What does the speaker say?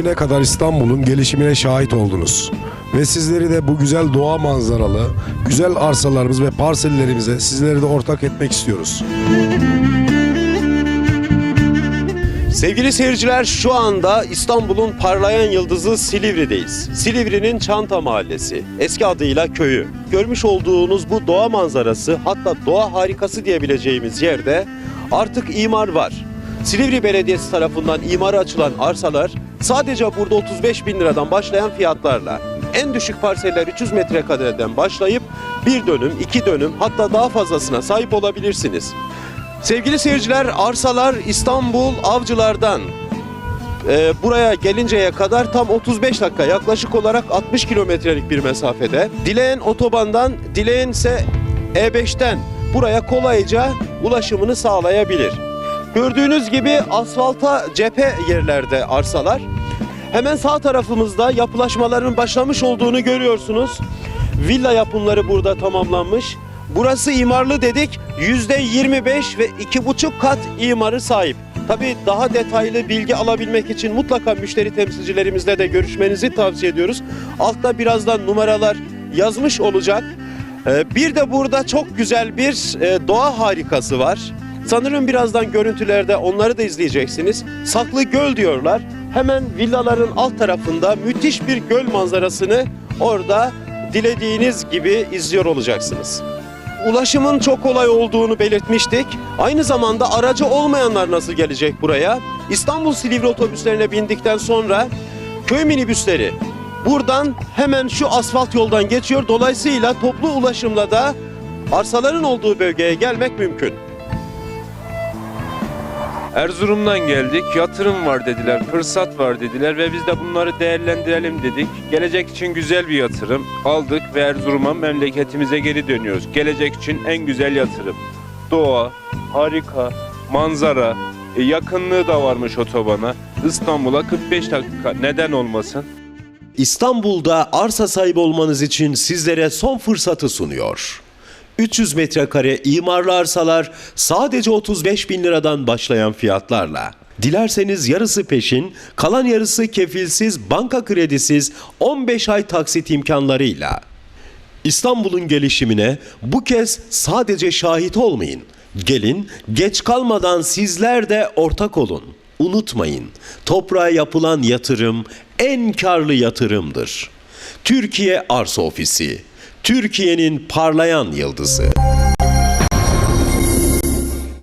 Bugüne kadar İstanbul'un gelişimine şahit oldunuz. Ve sizleri de bu güzel doğa manzaralı, güzel arsalarımız ve parsellerimize sizleri de ortak etmek istiyoruz. Sevgili seyirciler şu anda İstanbul'un parlayan yıldızı Silivri'deyiz. Silivri'nin Çanta Mahallesi, eski adıyla köyü. Görmüş olduğunuz bu doğa manzarası hatta doğa harikası diyebileceğimiz yerde artık imar var. Silivri Belediyesi tarafından imara açılan arsalar sadece burada 35 bin liradan başlayan fiyatlarla en düşük parseller 300 metrekareden başlayıp bir dönüm, iki dönüm hatta daha fazlasına sahip olabilirsiniz. Sevgili seyirciler, arsalar İstanbul Avcılar'dan e, buraya gelinceye kadar tam 35 dakika yaklaşık olarak 60 kilometrelik bir mesafede. Dileğen otobandan, dileğen ise E5'ten buraya kolayca ulaşımını sağlayabilir. Gördüğünüz gibi asfalta cephe yerlerde arsalar. Hemen sağ tarafımızda yapılaşmaların başlamış olduğunu görüyorsunuz. Villa yapımları burada tamamlanmış. Burası imarlı dedik. %25 ve 2,5 kat imarı sahip. Tabii daha detaylı bilgi alabilmek için mutlaka müşteri temsilcilerimizle de görüşmenizi tavsiye ediyoruz. Altta birazdan numaralar yazmış olacak. Ee, Bir de burada çok güzel bir e, doğa harikası var. Sanırım birazdan görüntülerde onları da izleyeceksiniz. Saklı Göl diyorlar. Hemen villaların alt tarafında müthiş bir göl manzarasını orada dilediğiniz gibi izliyor olacaksınız. Ulaşımın çok kolay olduğunu belirtmiştik. Aynı zamanda aracı olmayanlar nasıl gelecek buraya? İstanbul Silivri otobüslerine bindikten sonra köy minibüsleri buradan hemen şu asfalt yoldan geçiyor. Dolayısıyla toplu ulaşımla da arsaların olduğu bölgeye gelmek mümkün. Erzurum'dan geldik. Yatırım var dediler, fırsat var dediler ve biz de bunları değerlendirelim dedik. Gelecek için güzel bir yatırım aldık ve Erzurum'a memleketimize geri dönüyoruz. Gelecek için en güzel yatırım. Doğa, harika, manzara, e, yakınlığı da varmış otobana. İstanbul'a 45 dakika neden olmasın? İstanbul'da arsa sahibi olmanız için sizlere son fırsatı sunuyor. 300 metrekare imarlı arsalar sadece 35 bin liradan başlayan fiyatlarla. Dilerseniz yarısı peşin, kalan yarısı kefilsiz, banka kredisiz 15 ay taksit imkanlarıyla. İstanbul'un gelişimine bu kez sadece şahit olmayın. Gelin, geç kalmadan sizler de ortak olun. Unutmayın, toprağa yapılan yatırım en karlı yatırımdır. Türkiye Arsa Ofisi, Türkiye'nin parlayan yıldızı.